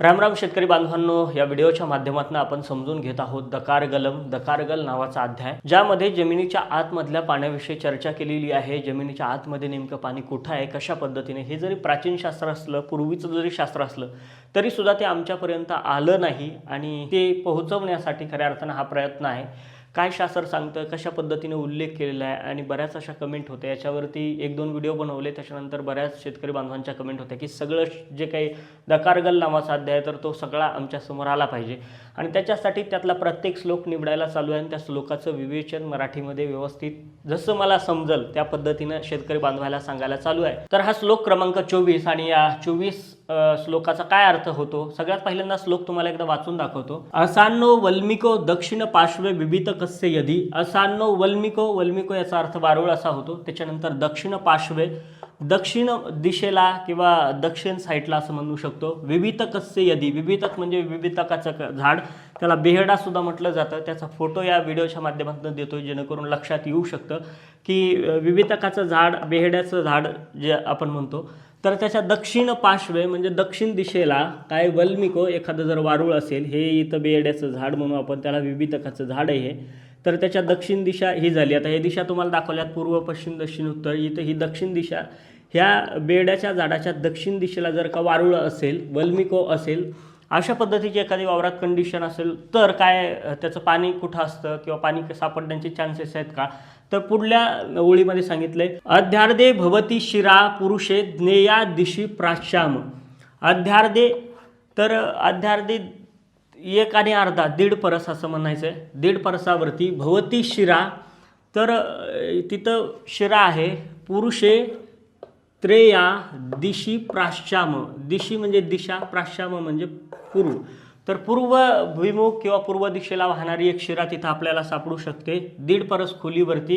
रामराम शेतकरी बांधवांनो या व्हिडिओच्या माध्यमातून आपण समजून घेत आहोत दकार गलम दकारगल नावाचा अध्याय ज्यामध्ये जमिनीच्या आतमधल्या पाण्याविषयी चर्चा केलेली आहे. जमिनीच्या आतमध्ये नेमकं पाणी कुठं आहे कशा पद्धतीने हे जरी प्राचीन शास्त्र असलं पूर्वीचं जरी शास्त्र असलं तरी सुद्धा ते आमच्यापर्यंत आलं नाही आणि ते पोहोचवण्यासाठी खऱ्या अर्थानं हा प्रयत्न आहे. काय शास्त्र सांगतं कशा पद्धतीने उल्लेख केलेला आहे आणि बऱ्याच अशा कमेंट होत्या. याच्यावरती एक दोन व्हिडिओ बनवले त्याच्यानंतर बऱ्याच शेतकरी बांधवांच्या कमेंट होत्या की सगळं जे काही दकारगल नावाचा अध्याय आहे तर तो सगळा आमच्यासमोर आला पाहिजे. आणि त्याच्यासाठी त्यातला प्रत्येक श्लोक निवडायला चालू आहे आणि त्या श्लोकाचं विवेचन मराठीमध्ये व्यवस्थित जसं मला समजल त्या पद्धतीनं शेतकरी बांधवायला सांगायला चालू आहे. तर हा श्लोक क्रमांक चोवीस आणि या चोवीस श्लोकाचा काय अर्थ होतो? सगळ्यात पहिल्यांदा श्लोक तुम्हाला एकदा वाचून दाखवतो. असान्नो वल्मिको दक्षिण पार्श्वे विभित कस्य यदी? असान्नो वल्मिको वल्मिको याचा अर्थ वारुळ असा होतो. त्याच्यानंतर दक्षिण पार्श्वे दक्षिण दिशेला किंवा दक्षिण साईडला असं म्हणू शकतो. विभितकस्य यदी? विभितक म्हणजे विभितकाचं क- झाड. त्याला बेहडा सुद्धा म्हटलं जातं. त्याचा फोटो या व्हिडिओच्या माध्यमातून देतो जेणेकरून लक्षात येऊ शकतं की अ, विभितकाचं झाड बेहड्याचं झाड जे आपण म्हणतो तर त्याच्या दक्षिण पार्श्वे म्हणजे दक्षिण दिशेला काय वल्मिको एखादं जर वारुळ असेल हे इथं बेड्याचं झाड म्हणू आपण त्याला विभितकाचं झाड आहे हे. तर त्याच्या दक्षिण दिशा ही झाली. आता हे दिशा तुम्हाला दाखवल्यात पूर्व पश्चिम दक्षिण उत्तर. इथं ही दक्षिण दिशा ह्या बेड्याच्या झाडाच्या दक्षिण दिशेला जर का वारुळ असेल वल्मिको असेल अशा पद्धतीची एखादी वावरात कंडिशन असेल तर काय त्याचं पाणी कुठं असतं किंवा पाणी सापडण्याचे चान्सेस आहेत का? तर पुढल्या ओळीमध्ये सांगितलंय अध्यार्दे भवती शिरा पुरुषे ज्ञेया दिशी प्राश्याम अध्यार्दे तर अध्यार्दे एक आणि अर्धा दीड परस असं म्हणायचं आहे दीड परसावरती भवती शिरा. तर तिथं शिरा आहे पुरुषे त्रेया दिशी प्राश्चाम. दिशी म्हणजे दिशा प्राश्चाम म्हणजे पूर्व. तर पूर्व विमुख किंवा पूर्व दिशेला वाहणारी एक शिरा तिथं आपल्याला सापडू शकते. दीड परस खोलीवरती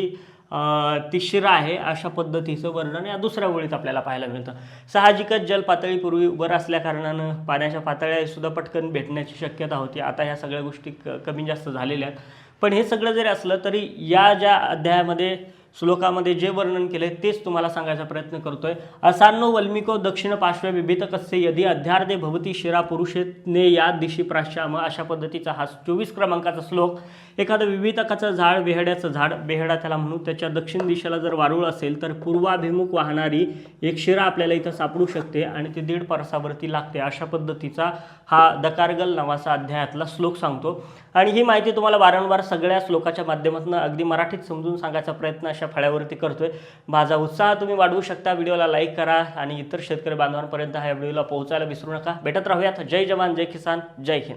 ती शिरा आहे अशा पद्धतीचं वर्णन या दुसऱ्या ओळीत आपल्याला पाहायला मिळतं. साहजिकच जल पातळी पूर्वी वर असल्या कारणानं पाण्याच्या पातळ्यासुद्धा पटकन भेटण्याची शक्यता होती. आता ह्या सगळ्या गोष्टी क कमी जास्त झालेल्या आहेत. पण हे सगळं जरी असलं तरी या ज्या अध्यायामध्ये श्लोकामध्ये जे वर्णन केले तेच तुम्हाला सांगायचा प्रयत्न करतोय. असान्नो वल्मिको दक्षिण पार्श्वे विभित कस्य यदी अध्यार्दे भवती शिरा पुरुषेत्ने या दिशी प्राश्याम अशा पद्धतीचा हा चोवीस क्रमांकाचा श्लोक. एखादं विविधकाचं झाड बेहड्याचं झाड बेहडा त्याला म्हणू त्याच्या दक्षिण दिशेला जर वारुळ असेल तर पूर्वाभिमुख वाहणारी एक शिरा आपल्याला इथं सापडू शकते आणि ती दीड परसावरती लागते. अशा पद्धतीचा हा दकारगल नावाचा अध्यायातला श्लोक सांगतो. आणि ही माहिती तुम्हाला वारंवार सगळ्या श्लोकाच्या माध्यमातून अगदी मराठीत समजून सांगायचा प्रयत्न अशा फळ्यावरती करतोय. माझा उत्साह तुम्ही वाढवू शकता. व्हिडिओला लाईक करा आणि इतर शेतकरी बांधवांपर्यंत ह्या व्हिडिओला पोहोचायला विसरू नका. भेटत राहूयात. जय जवान जय किसान जय हिंद.